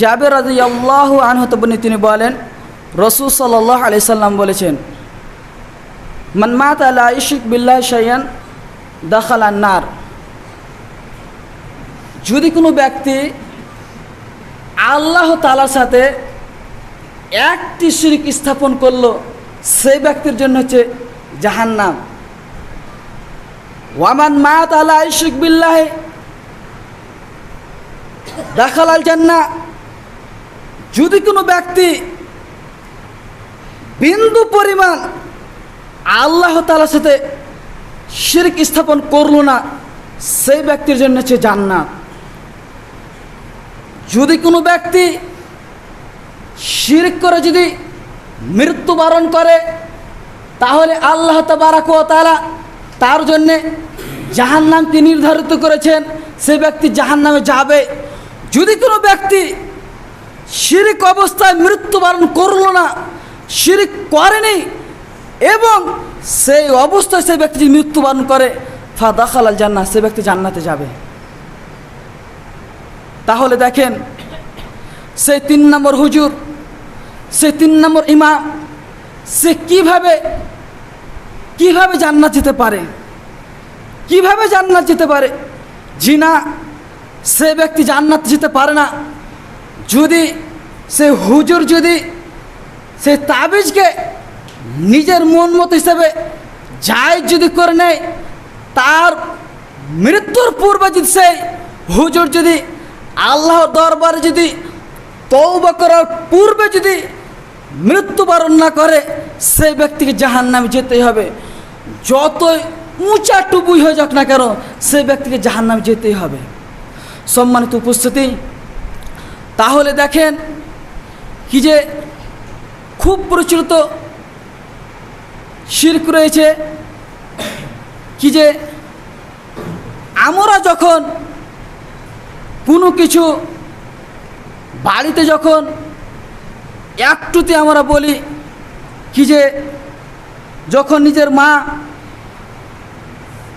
জাবের রাজি আল্লাহ আনহতবনী তিনি বলেন, রসুল সাল্লাহ আলি সাল্লাম বলেছেন মনমাত আলা ইশিক বিল্লাহ শাইয়ান দখাল নার। যদি কোনো ব্যক্তি আল্লাহ তালার সাথে একটি শিরিক স্থাপন করল, সেই ব্যক্তির জন্য হচ্ছে জাহান্নাম। ওয়ামান মাত আলা ইশিক বিল্লাহ দেখাল আল জান্না যদি কোনো ব্যক্তি বিন্দু পরিমাণ আল্লাহ তালার সাথে শিরক স্থাপন করল না, সেই ব্যক্তির জন্য হচ্ছে জান্নাত। যদি কোনো ব্যক্তি শিরক করে যদি মৃত্যুবরণ করে, তাহলে আল্লাহ তবারাক তালা তার জন্যে জাহান্নামকে নির্ধারিত করেছেন, সে ব্যক্তি জাহান্নামে যাবে। যদি কোনো ব্যক্তি শিরিক অবস্থায় মৃত্যুবরণ করল না, শিরিক করেনি এবং সেই অবস্থায় সেই ব্যক্তি মৃত্যুবরণ করে ফা দাখাল আল জান্না সে ব্যক্তি জান্নাতে যাবে। তাহলে দেখেন, সেই তিন নম্বর হুজুর সে তিন নম্বর ইমাম, সে কীভাবে কীভাবে জান্নাত যেতে পারে? কীভাবে জান্নাত যেতে পারে? জিনা, সে ব্যক্তি জান্নাত যেতে পারে না। যদি সে হুজুর যদি সে তাবিজকে নিজের মন মতো হিসেবে যাই যদি করে নেয়, তার মৃত্যুর পূর্বে যদি সেই হুজুর যদি আল্লাহ দরবারে যদি তৌবা করার পূর্বে যদি মৃত্যুবরণ না করে, সেই ব্যক্তিকে জাহান নামে যেতেই হবে। যতই উঁচা টুবুই হয়ে যাক না কেন, সেই ব্যক্তিকে জাহান নামে যেতেই হবে। সম্মানিত উপস্থিতি, তাহলে দেখেন কি যে খুব প্রচলিত শির্ক রয়েছে, কি যে আমরা যখন কোনো কিছু বাড়িতে যখন একটুতে আমরা বলি, কি যে যখন নিজের মা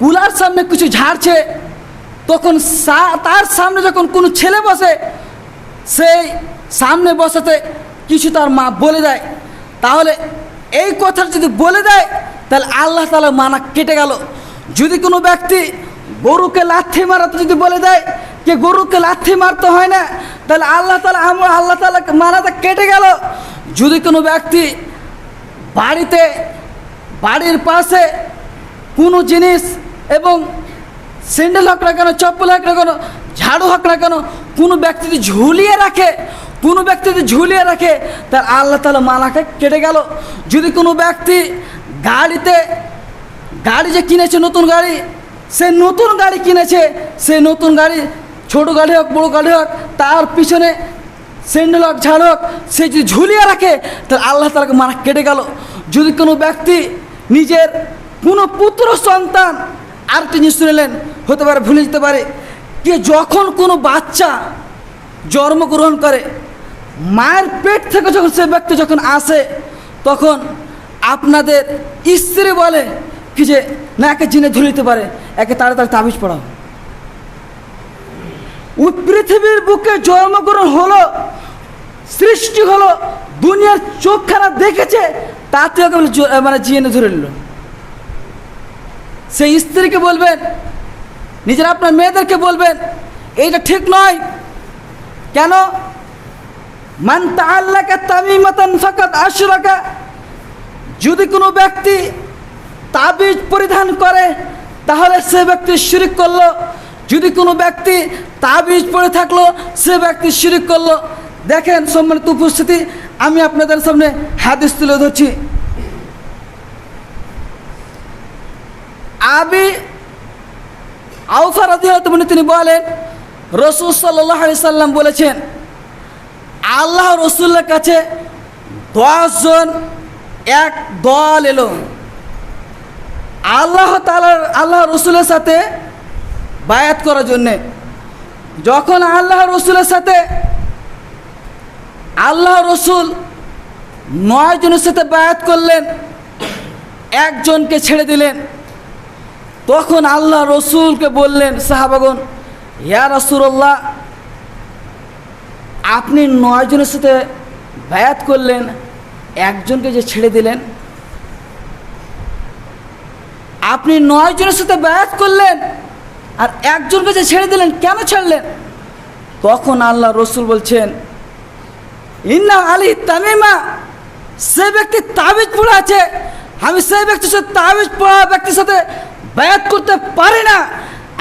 কুলার সামনে কিছু ঝাড়ছে, তখন তার সামনে যখন কোনো ছেলে বসে, সেই সামনে বসাতে কিছু তার মা বলে দেয়। তাহলে এই কথা যদি বলে দেয়, তাহলে আল্লাহ তালা মানা কেটে গেল। যদি কোনো ব্যক্তি গরুকে লাথি মারাতে যদি বলে দেয় যে গরুকে লাথি মারতে হয় না, তাহলে আল্লাহ তালা আমার আল্লাহ তালা মানাটা কেটে গেল। যদি কোনো ব্যক্তি বাড়িতে, বাড়ির পাশে কোনো জিনিস এবং স্যান্ডেল হোক না কেন, চপ্পল হোক না কেন, ঝাড়ু হোক না কেন, কোনো ব্যক্তি যদি ঝুলিয়ে রাখে কোনো ব্যক্তি যদি ঝুলিয়ে রাখে, তার আল্লাহ তালা মালাকে কেটে গেল। যদি কোনো ব্যক্তি গাড়িতে, গাড়ি যে কিনেছে, নতুন গাড়ি, সে নতুন গাড়ি কিনেছে, সে নতুন গাড়ি, ছোট গাড়ি হোক, বড় গাড়ি হোক, তার পিছনে স্যান্ডেল হোক, ঝাড় হোক, সে যদি ঝুলিয়ে রাখে তাহলে আল্লাহ তালাকে মারা কেটে গেল। যদি কোনো ব্যক্তি নিজের কোনো পুত্র, সন্তান আর জিনিস শুনেলেন হতে পারে, ভুলে যেতে পারে যে যখন কোনো বাচ্চা জন্মগ্রহণ করে মায়ের পেট থেকে যখন সে ব্যক্তি যখন আসে, তখন আপনাদের স্ত্রী বলে কি যে, না, একে জিনে ঝুলিতে পারে, একে তাড়াতাড়ি তাবিজ পড়াও। ওই পৃথিবীর বুকে জন্মগ্রহণ হলো, সৃষ্টি হলো, দুনিয়ার চোখ খারাপ দেখেছে, তাতে মানে জিনে ধরে নিল। সেই স্ত্রীকে বলবেন, নিজের আপনার মেয়েদেরকে বলবেন, এইটা ঠিক নয়। কেন? মান তাআল্লাকা তামিমাতান ফাকাত আশরাকা। যদি কোনো ব্যক্তি তাবিজ পরিধান করে, তাহলে সে ব্যক্তি শিরিক করল। যদি কোনো ব্যক্তি তাবিজ পরে থাকল, সে ব্যক্তি শিরিক করল। দেখেন সম্মানিত উপস্থিতি, আমি আপনাদের সামনে হাদিস তুলে ধরছি। আবি আউফা রাদিয়াল্লাহু তিনি বলেন, রসুল সাল্লাহ সাল্লাম বলেছেন আল্লাহ রসুল্লার কাছে দশজন এক দল এলো। আল্লাহ তালার আল্লাহ রসুলের সাথে বায়াত করার জন্যে। যখন আল্লাহ রসুলের সাথে, আল্লাহ রসুল নয় জনের সাথে বায়াত করলেন, একজনকে ছেড়ে দিলেন। তখন আল্লাহ রসুলকে বললেন সাহাবাগন ইয়া রসুল্লাহ আপনি নয়জনের সাথে বায়াত করলেন, একজনকে যে ছেড়ে দিলেন। আপনি নয় জনের সাথে ব্যায়াত করলেন আর একজনকে যে ছেড়ে দিলেন, কেন ছাড়লেন? তখন আল্লাহ রসুল বলছেন, ইন্না আলী তামিমা, সে ব্যক্তি তাবিজ পড়ে আছে। আমি সেই ব্যক্তির সাথে তাবিজ পড়া ব্যক্তির সাথে ব্যায়াত করতে পারি না।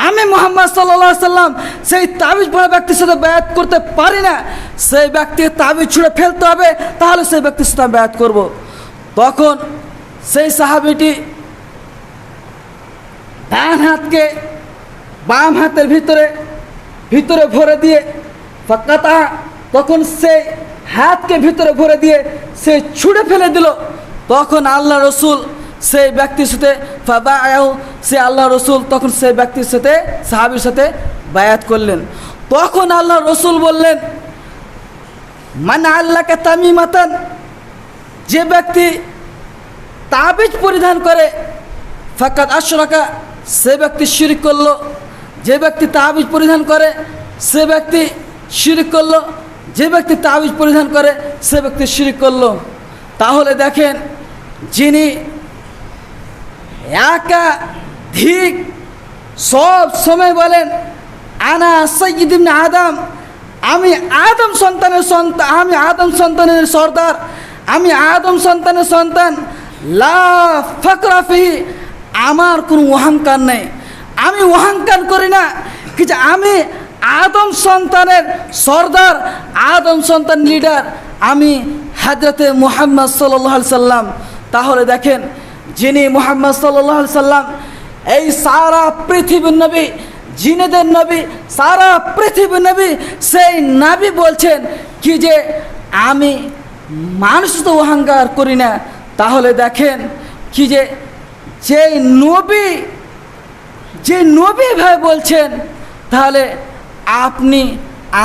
আমি মোহাম্মদ সাল্লা সাল্লাম সেই তাবিজ পড়া ব্যক্তির সাথে ব্যায়াত করতে পারি না। সেই ব্যক্তিকে তাবিজ ছুঁড়ে ফেলতে হবে, তাহলে সেই ব্যক্তির সাথে আমি ব্যায়াত করব। তখন সেই সাহাবিটি ডান হাতকে বাম হাতের ভিতরে ভিতরে ভরে দিয়ে ফাঁকাতা, তখন সেই হাতকে ভিতরে ভরে দিয়ে সে ছুঁড়ে ফেলে দিল। তখন আল্লাহ রসুল সেই ব্যক্তির সাথে ফাবায়াও সে আল্লাহ রসুল, তখন সে ব্যক্তির সাথে, সাহাবির সাথে বায়াত করলেন। তখন আল্লাহ রসুল বললেন মানে আল্লাহকে তামিমাতান যে ব্যক্তি তাবিজ পরিধান করে ফাকাত আশরাকা সে ব্যক্তি শিরিক করল। যে ব্যক্তি তাবিজ পরিধান করে, সে ব্যক্তি শিরিক করল। যে ব্যক্তি তাবিজ পরিধান করে, সে ব্যক্তি শিরিক করল। তাহলে দেখেন, যিনি একাধিক সব সময় বলেন, আনা সৈয়দ ইবনে আদম, আমি আদম সন্তানের সন্তান, আমি আদম সন্তানের সর্দার, আমি আদম সন্তানের সন্তান, লা ফকরাফিহি আমার কোনো অহংকার নেই। আমি অহংকার করি না কি যে আমি আদম সন্তানের সর্দার, আদম সন্তান লিডার। আমি হাজরতে মোহাম্মদ সাল্লাম। তাহলে দেখেন, যিনি মোহাম্মদ সাল্লাহ সাল্লাম এই সারা পৃথিবীর নবী, জিনেদের নবী, সারা পৃথিবীর নবী সেই নাবি বলছেন কি যে আমি মানুষ তো অহংকার করি না। তাহলে দেখেন কি যে যে নবী যে নবী ভাই বলছেন, তাহলে আপনি,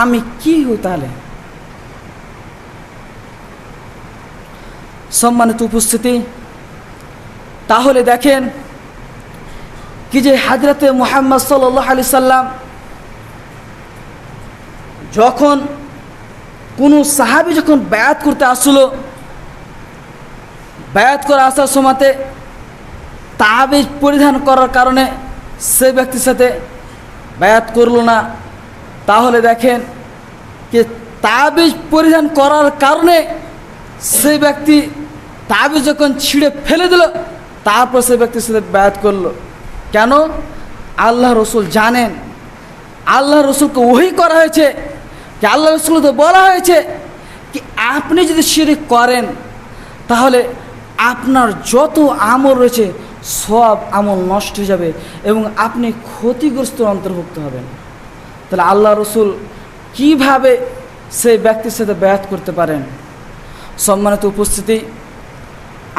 আমি কি হই তাহলে? সম্মানিত উপস্থিতি, তাহলে দেখেন কি যে হাজরতে মোহাম্মদ সাল্লাহ আলি সাল্লাম যখন কোনো সাহাবি যখন ব্যায়াত করতে আসলো ব্যায়াত করে আসার সময়তে তাবিজ পরিধান করার কারণে সে ব্যক্তির সাথে ব্যায়াত করল না। তাহলে দেখেন যে তাবিজ পরিধান করার কারণে সে ব্যক্তি তাবিজ যখন ছিঁড়ে ফেলে দিল, তারপর সে ব্যক্তির সাথে ব্যায়াত করল। কেন? আল্লাহ রসুল জানেন। আল্লাহ রসুলকে ওহি করা হয়েছে। যে আল্লাহ রসুল তো বলা হয়েছে কি আপনি যদি শিরিক করেন, তাহলে আপনার যত আমল রয়েছে, সব আমল নষ্ট হয়ে যাবে এবং আপনি ক্ষতিগ্রস্ত অন্তর্ভুক্ত হবেন। তাহলে আল্লাহ রসুল কীভাবে সেই ব্যক্তির সাথে ব্যায়াত করতে পারেন? সম্মানিত উপস্থিতি,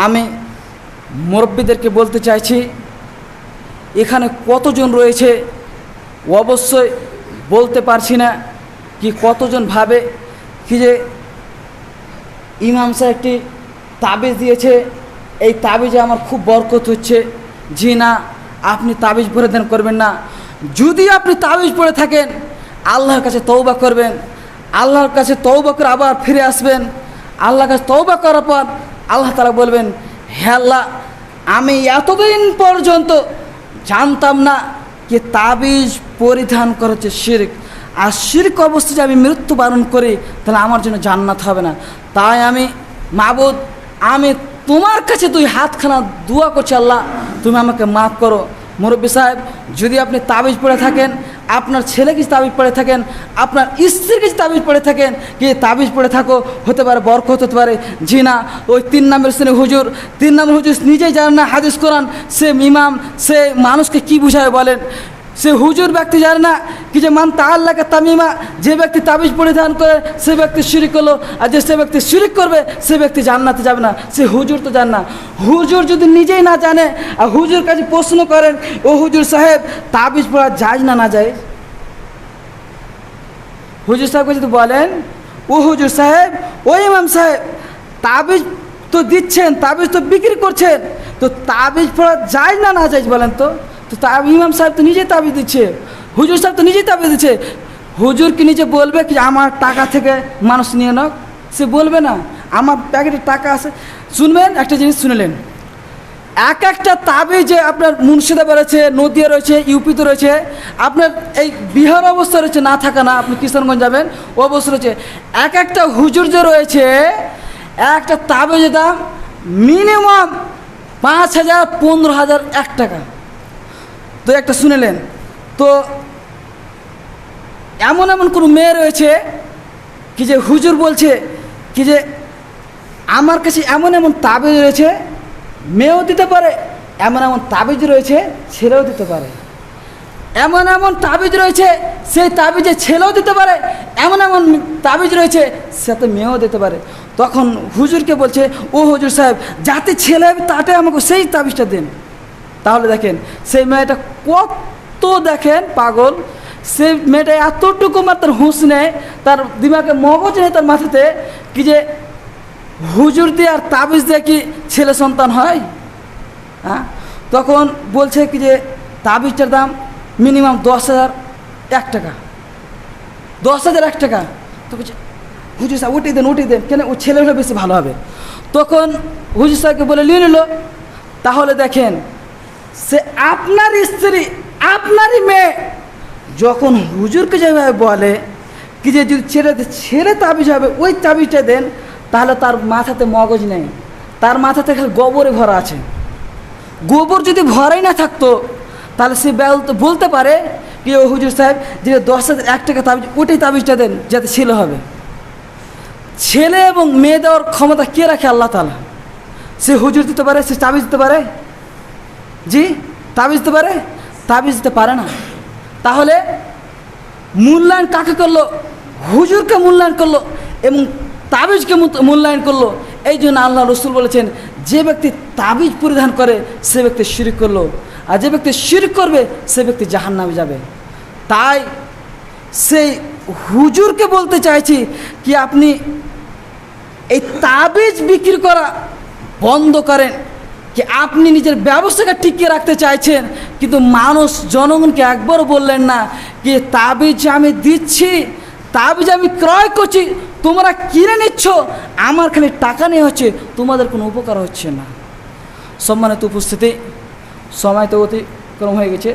আমি মুরব্বীদেরকে বলতে চাইছি এখানে কতজন রয়েছে? অবশ্যই বলতে পারছি না কি কতজন ভাবে। কি যে ইমাম সাহেব একটি তাবিজ দিয়েছে। এই তাবিজে আমার খুব বরকত হচ্ছে। জি না, আপনি তাবিজ পরিধান করবেন না। যদি আপনি তাবিজ পড়ে থাকেন, আল্লাহর কাছে তৌবা করবেন। আল্লাহর কাছে তৌবা করে আবার ফিরে আসবেন। আল্লাহর কাছে তৌবা করার পর আল্লাহ তারা বলবেন, হে আল্লাহ, আমি এতদিন পর্যন্ত জানতাম না যে তাবিজ পরিধান করেছে শির্ক। আর শির্ক অবস্থায় আমি মৃত্যুবরণ করি, তাহলে আমার জন্য জান্নাত হবে না। তাই আমি, মাবুদ, আমি তোমার কাছে তুই হাতখানা দোয়া করছি, আল্লাহ, তুমি আমাকে মাফ করো। মুরব্বী সাহেব, যদি আপনি তাবিজ পড়ে থাকেন, আপনার ছেলে কিছু তাবিজ পড়ে থাকেন, আপনার স্ত্রী কিছু তাবিজ পড়ে থাকেন কি তাবিজ পড়ে থাকো, হতে পারে বরকত, হতে পারে জি না ওই তিন নামের শ্রেণি হুজুর, তিন নামের হুজুর নিজেই জানেন না হাদিস কোরআন সে ইমাম সে মানুষকে কি বুঝায় বলেন? সে হুজুর ব্যক্তি জানে না কি যে মান তা আল্লাহকে তামিমা, যে ব্যক্তি তাবিজ পরিধান করে, সে ব্যক্তি শিরিক করল, আর যে সে ব্যক্তি শিরিক করবে, সে ব্যক্তি জান্নাতে যাবে না। সে হুজুর তো জান না। হুজুর যদি নিজেই না জানে, আর হুজুর কাছে প্রশ্ন করেন, ও হুজুর সাহেব, তাবিজ পড়া যায় না না যায়? হুজুর সাহেবকে যদি বলেন, ও হুজুর সাহেব, ও ইমাম সাহেব, তাবিজ তো দিচ্ছেন, তাবিজ তো বিক্রি করছেন, তো তাবিজ পড়া যায় না না যায় বলেন তো? তো তা ইমাম সাহেব তো নিজেই তাবিজ দিচ্ছে। হুজুর সাহেব তো নিজেই তাবিজ দিচ্ছে। হুজুর কি নিজে বলবে কি, আমার টাকা থেকে মানুষ নিয়ে নাও। সে বলবে না, আমার প্যাকেটে টাকা আছে। শুনবেন, একটা জিনিস শুনলেন। এক একটা তাবে তাবিজে আপনার মুর্শিদাবাদ রয়েছে, নদিয়া রয়েছে, ইউপিতে রয়েছে। আপনার এই বিহার অবস্থা রয়েছে, না থাকা না, আপনি কিশোরগঞ্জ যাবেন ও অবস্থা রয়েছে। এক একটা হুজুর যে রয়েছে একটা তাবিজের দাম মিনিমাম পাঁচ হাজার পনেরো হাজার এক টাকা। তো একটা শুনেলেন। তো এমন এমন কোনো মেয়ে রয়েছে কি যে হুজুর বলছে, কি যে আমার কাছে এমন এমন তাবিজ রয়েছে, মেয়েও দিতে পারে, এমন এমন তাবিজ রয়েছে, ছেলেও দিতে পারে। এমন এমন তাবিজ রয়েছে, সেই তাবিজে ছেলেও দিতে পারে, এমন এমন তাবিজ রয়েছে সাথে মেয়েও দিতে পারে। তখন হুজুরকে বলছে, ও হুজুর সাহেব, যাতে ছেলে হবে তাতে আমাকে সেই তাবিজটা দেন। তাহলে দেখেন, সেই মেয়েটা কত দেখেন পাগল, সেই মেয়েটা এতটুকু মাত্র হুঁশ নেয়, তার দিমাগে মগজ নেই তার মাথাতে, কি যে হুজুর দিয়ে আর তাবিজ দিয়ে কি ছেলে সন্তান হয়? হ্যাঁ? তখন বলছে কি যে তাবিজটার দাম মিনিমাম দশ হাজার এক টাকা। দশ হাজার এক টাকা। তো বলছে, হুজুর সাহেব, উঠিয়ে দেন উঠিয়ে দেন, কেন ও ছেলে হলে বেশি ভালো হবে? তখন হুজুর সাহেবকে বলে, নিয়ে নিল। তাহলে দেখেন সে আপনার স্ত্রী, আপনারই মেয়ে। যখন হুজুরকে যেভাবে বলে, কি যে যদি ছেলে ছেড়ে তাবিজ হবে, ওই তাবিজটা দেন, তাহলে তার মাথাতে মগজ নেই। তার মাথাতে খালি গোবরে ভরা আছে। গোবর যদি ভরাই না থাকতো, তাহলে সে বলতে পারে কি, ও হুজুর সাহেব যে দশ হাজার এক টাকা তাবিজ, ওটাই তাবিজটা দেন, যাতে ছেলে হবে। ছেলে এবং মেয়ে দেওয়ার ক্ষমতা কে রাখে আল্লাহ তালা সে হুজুর দিতে পারে, সে তাবিজ দিতে পারে? জি, তাবিজ দিতে পারে? তাবিজ দিতে পারে না। তাহলে মূল্যায়ন কাকে করল? হুজুরকে মূল্যায়ন করল এবং তাবিজকে মূল্যায়ন করল। এই জন্য আল্লাহ রসুল বলেছেন, যে ব্যক্তি তাবিজ পরিধান করে, সে ব্যক্তি শিরিক করল। আর যে ব্যক্তি শিরিক করবে, সে ব্যক্তি জাহান্নামে যাবে। তাই সেই হুজুরকে বলতে চাইছি কি আপনি এই তাবিজ বিক্রি করা বন্ধ করেন। কি আপনি নিজের ব্যবসাকে টিকিয়ে রাখতে চাইছেন, কিন্তু মানুষ জনগণকে একবারও বললেন না যে, তাবিজ আমি দিচ্ছি, তাবিজ আমি ক্রয় করছি, তোমরা কিনে নিচ্ছ, আমার খালি টাকা নিয়ে হচ্ছে, তোমাদের কোনো উপকার হচ্ছে না। সম্মানিত উপস্থিতি, সময় তো অতিক্রম হয়ে গেছে।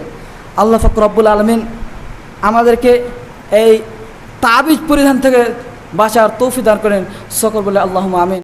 আল্লাহ ফকর রব্বুল আলমিন আমাদেরকে এই তাবিজ পরিধান থেকে বাঁচার তৌফি দান করেন। সকল বলে আল্লাহ আমিন।